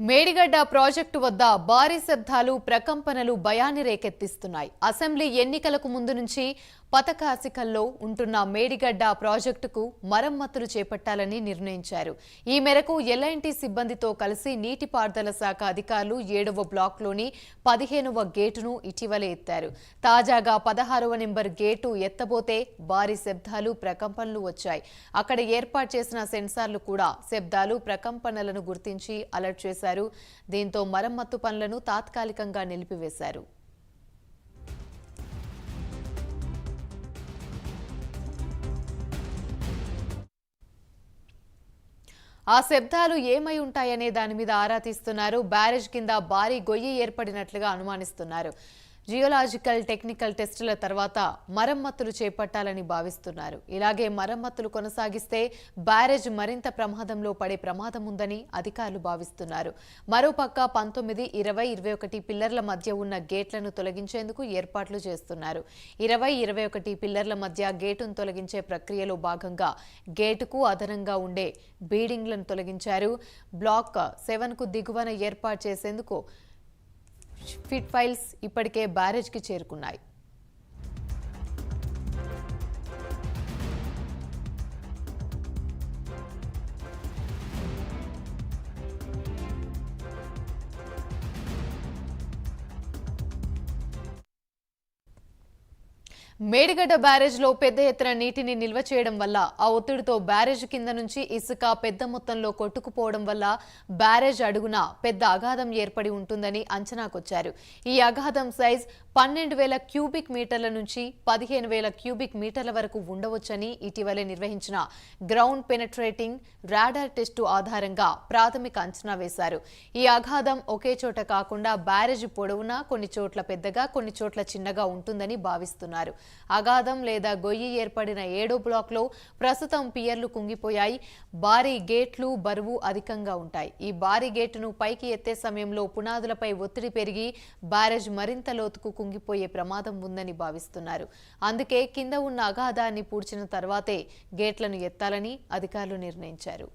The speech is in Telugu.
మేడిగడ్డ ప్రాజెక్టు వద్ద భారీ శబ్దాలు ప్రకంపనలు భయాన్ని రేకెత్తిస్తున్నాయి. అసెంబ్లీ ఎన్నికలకు ముందు నుంచి పథకాసికల్లో ఉంటున్న మేడిగడ్డ ప్రాజెక్టుకు మరమ్మతులు చేపట్టాలని నిర్ణయించారు. ఈ మేరకు ఎల్ఐన్టీ సిబ్బందితో కలిసి నీటిపారుదల శాఖ అధికారులు ఏడవ బ్లాక్లోని పదిహేనవ గేటును ఇటీవలే ఎత్తారు. తాజాగా పదహారవ నెంబర్ గేటు ఎత్తబోతే భారీ శబ్దాలు ప్రకంపనలు వచ్చాయి. అక్కడ ఏర్పాటు చేసిన సెన్సార్లు కూడా శబ్దాలు ప్రకంపనలను గుర్తించి అలర్ట్ చేశారు. దీంతో మరమ్మత్తు పనులను తాత్కాలికంగా నిలిపివేశారు. ఆ శబ్దాలు ఏమై ఉంటాయనే దాని మీద ఆరా తీస్తున్నారు. బ్యారేజ్ కింద భారీ గొయ్యి ఏర్పడినట్లుగా అనుమానిస్తున్నారు. జియోలాజికల్ టెక్నికల్ టెస్టుల తర్వాత మరమ్మతులు చేపట్టాలని భావిస్తున్నారు. ఇలాగే మరమ్మతులు కొనసాగిస్తే బ్యారేజ్ మరింత ప్రమాదంలో పడే ప్రమాదం ఉందని అధికారులు భావిస్తున్నారు. మరోపక్క పంతొమ్మిది ఇరవై ఇరవై ఒకటి పిల్లర్ల మధ్య ఉన్న గేట్లను తొలగించేందుకు ఏర్పాట్లు చేస్తున్నారు. ఇరవై ఇరవై ఒకటి పిల్లర్ల మధ్య గేటును తొలగించే ప్రక్రియలో భాగంగా గేటుకు అదనంగా ఉండే బీడింగ్లను తొలగించారు. బ్లాక్ సెవెన్కు దిగువన ఏర్పాటు చేసేందుకు ఫిట్ ఫైల్స్ ఇప్పటికే బ్యారేజ్కి చేరుకున్నాయి. మేడిగడ్డ బ్యారేజ్లో పెద్ద ఎత్తున నీటిని నిల్వ చేయడం వల్ల ఆ ఒత్తిడితో బ్యారేజ్ కింద నుంచి ఇసుక పెద్ద మొత్తంలో కొట్టుకుపోవడం వల్ల బ్యారేజ్ అడుగున పెద్ద అగాధం ఏర్పడి ఉంటుందని అంచనాకొచ్చారు. ఈ అగాధం సైజ్ పన్నెండు వేల క్యూబిక్ మీటర్ల నుంచి పదిహేను వేల క్యూబిక్ మీటర్ల వరకు ఉండవచ్చని ఇటీవలే నిర్వహించిన గ్రౌండ్ పెనట్రేటింగ్ రాడార్ టెస్టు ఆధారంగా ప్రాథమిక అంచనా వేశారు. ఈ అగాధం ఒకే చోట కాకుండా బ్యారేజ్ పొడవునా కొన్ని చోట్ల పెద్దగా కొన్ని చోట్ల చిన్నగా ఉంటుందని భావిస్తున్నారు. అగాధం లేదా గొయ్యి ఏర్పడిన ఏడో బ్లాక్లో ప్రస్తుతం పియర్లు కుంగిపోయాయి. భారీ గేట్లు బరువు అధికంగా ఉంటాయి. ఈ భారీ గేటును పైకి ఎత్తే సమయంలో పునాదులపై ఒత్తిడి పెరిగి బ్యారేజ్ మరింత లోతుకు కుంగిపోయే ప్రమాదం ఉందని భావిస్తున్నారు. అందుకే కింద ఉన్న అగాధాన్ని పూడ్చిన తర్వాతే గేట్లను ఎత్తాలని అధికారులు నిర్ణయించారు.